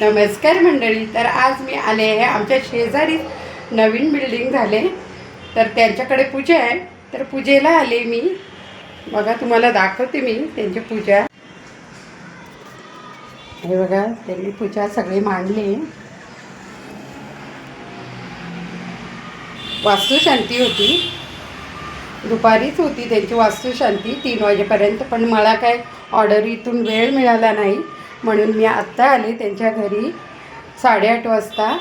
नमस्कार मंडळी. तर आज मी आले आहे. आमच्या शेजारी नवीन बिल्डिंग झाले. तर त्यांच्याकडे पूजा आहे. तर पूजेला आले मी. बघा तुम्हाला दाखवते मी त्यांची पूजा. हे बघा त्यांनी पूजा सगळी मांडली. वास्तुशांती होती. दुपारीच होती त्यांची वास्तुशांती. तीन वाजेपर्यंत. पण मला काय ऑर्डर इथून वेळ मिळाला नाही. म्हणून मी आत्ता आले त्यांच्या घरी साडेआठ वाजता.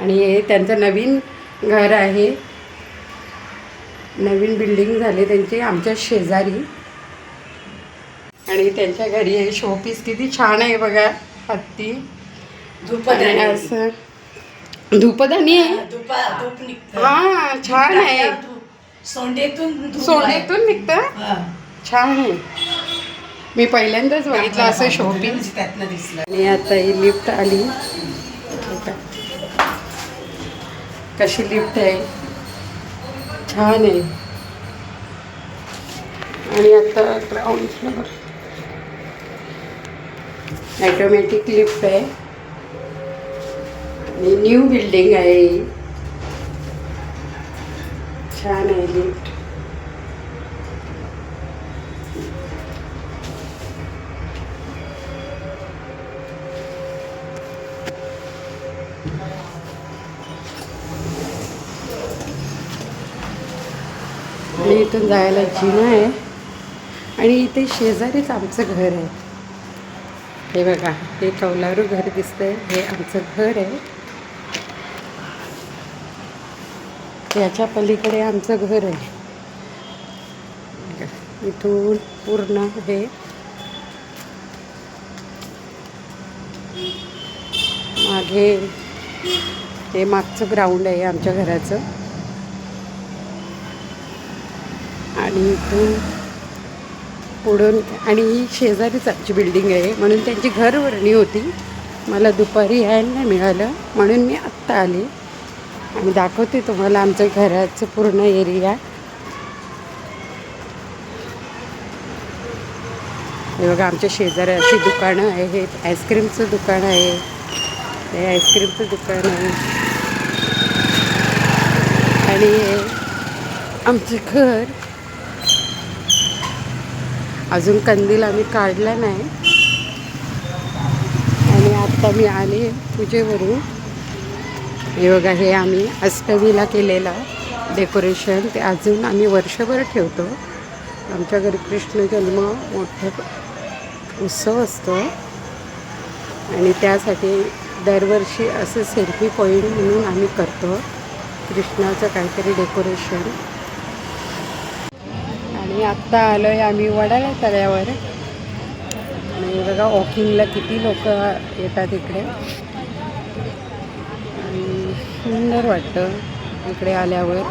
आणि हे त्यांचं नवीन घर आहे. नवीन बिल्डिंग झाले त्यांचे आमच्या शेजारी. आणि त्यांच्या घरी हे शोपीस किती छान आहे बघा हत्ती. आणि असं धूपदानी आहे. हा छान आहे. सोंडेतून धूप सोन्यातून निघतं. छान आहे. मी पहिल्यांदाच बघितलं असं शोपीस म्हणजे त्यातनं दिसलं. आणि आता ही लिफ्ट आली? कशी लिफ्ट आहे? छान आहे. आणि आता ग्राउंड फ्लोअर ॲटोमॅटिक लिफ्ट आहे. आणि न्यू बिल्डिंग आहे. ही. छान आहे लिफ्ट आणि इथून जायला जिना आहे. आणि इथे शेजारीच आमचं घर आहे. हे बघा हे कौलारू घर दिसतंय. हे आमचं घर आहे. याच्या पलीकडे आमचं घर आहे. इथून पूर्ण हे. मागे हे मागचं ग्राउंड आहे आमच्या घराचं. आणि इथून पुढून आणि ही शेजारीच आमची बिल्डिंग आहे. म्हणून त्यांची घरभरणी होती. मला दुपारी यायला नाही मिळालं. म्हणून मी आत्ता आले. आणि दाखवते तुम्हाला आमच्या घराचं पूर्ण एरिया हे बघा आमच्या शेजारी अशी दुकानं आहेत. आईस्क्रीमचं दुकान आहे. हे आईस्क्रीमचं दुकान आहे. आणि हे आमचं घर. अजून कंदील आम्ही काढला नाही. आणि आत्ता मी आले पूजेवरून. हे बघा हे आम्ही अष्टमीला केलेला डेकोरेशन. ते अजून आम्ही वर्षभर ठेवतो. आमच्या घरी कृष्ण जन्म मोठा उत्सव असतो. आणि त्यासाठी दरवर्षी असं सेल्फी पॉईंट म्हणून आम्ही करतो. कृष्णाचं काहीतरी डेकोरेशन. आणि आत्ता आलो आहे आम्ही वडाळा तळ्यावर. आणि बघा वॉकिंगला किती लोक येतात इकडे. आणि सुंदर वाटतं इकडे आल्यावर.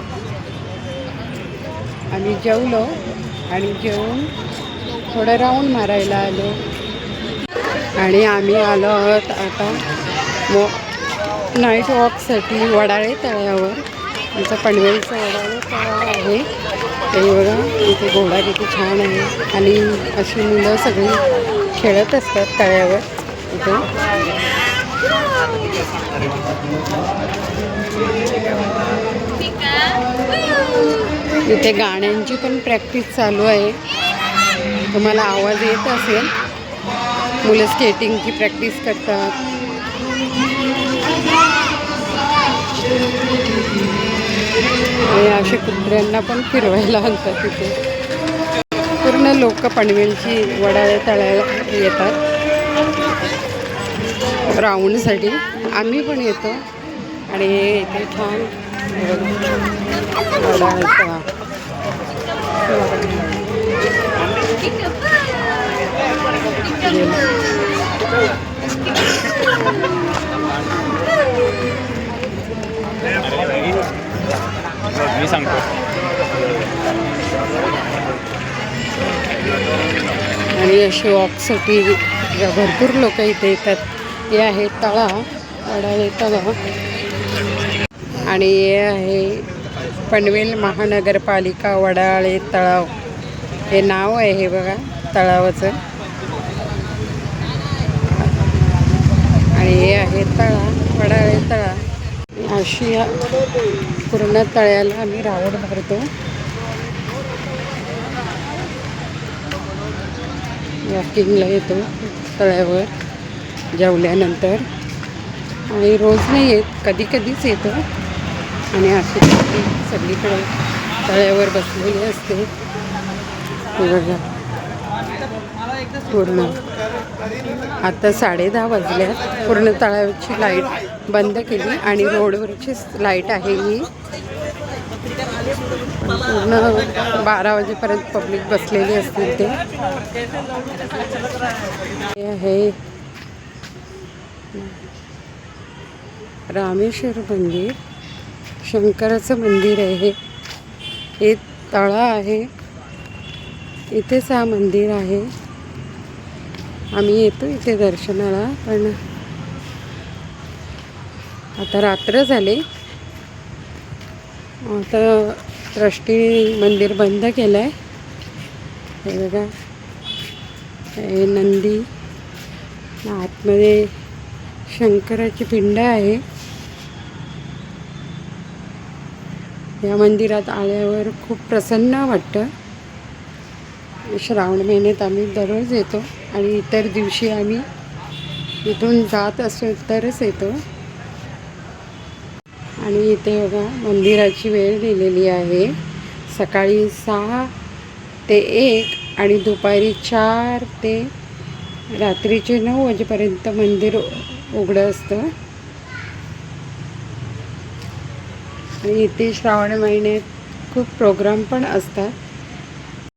आम्ही जेवलो आणि जेवून थोडं राऊंड मारायला आलो. आणि आम्ही आलो आहोत आता मो नाईट वॉकसाठी वडाळे तळ्यावर. आमचं पनवेलचं वडाळे तळाव आहे. ते बघा इथे घोडा किती छान आहे. आणि अशी मुलं सगळी खेळत असतात तळ्यावर. इथे. इथे गाण्यांची पण प्रॅक्टिस चालू आहे. तुम्हाला आवाज येत असेल. मुलं स्केटिंगची प्रॅक्टिस करतात. आणि असे कुत्र्यांना पण फिरवायला आणतात तिथे. पूर्ण लोक पनवेलची वडा तळायला येतात. राऊंडसाठी. आम्ही पण येतो. आणि इथे छान हे वडाळ्याचा. मी सांगतो आणि अशी वॉकसाठी भरपूर लोक इथे येतात. हे आहे तळा वडाळे तळा. आणि हे आहे पनवेल महानगरपालिका वडाळे तळाव. हे नाव आहे हे बघा तळावाचं. आणि हे आहे तळा वडाळे तळा. अशी या पूर्ण तळ्याला आम्ही रावण भरतो वॉकिंगला येतो तळ्यावर जेवल्यानंतर. आणि रोज नाही येत कधी कधीच येतो. आणि अशी सगळीकडे तळ्यावर बसलेली असते. बघा. पूर्ण. आता साडेदहा वाजल्यात. पूर्ण तळ्याची लाइट बंद केली आणि रोडवरची लाइट आहे ही. पूर्ण बारा वाजेपर्यंत पब्लिक बसलेली असते ते आहे रामेश्वर मंदिर. शंकराचं मंदिर आहे. हे तळा आहे. इथेच हा मंदिर आहे. आम्ही येतो इथे दर्शनाला पण आता रात्र झाले. आता ट्रस्टी मंदिर बंद केलं आहे हे बघा. हे नंदी. आतमध्ये शंकराची पिंड आहे. या मंदिरात आल्यावर खूप प्रसन्न वाटतं. श्रावण महिन्यात आम्ही दररोज येतो आणि इतर दिवशी आम्ही इथून जात असेल तरच येतो. आणि इथे बघा मंदिराची वेळ दिलेली आहे. सकाळी सहा ते एक आणि दुपारी चार ते रात्रीचे नऊ वाजेपर्यंत मंदिर उघडं असतं. आणि इथे श्रावण महिन्यात खूप प्रोग्राम पण असतात.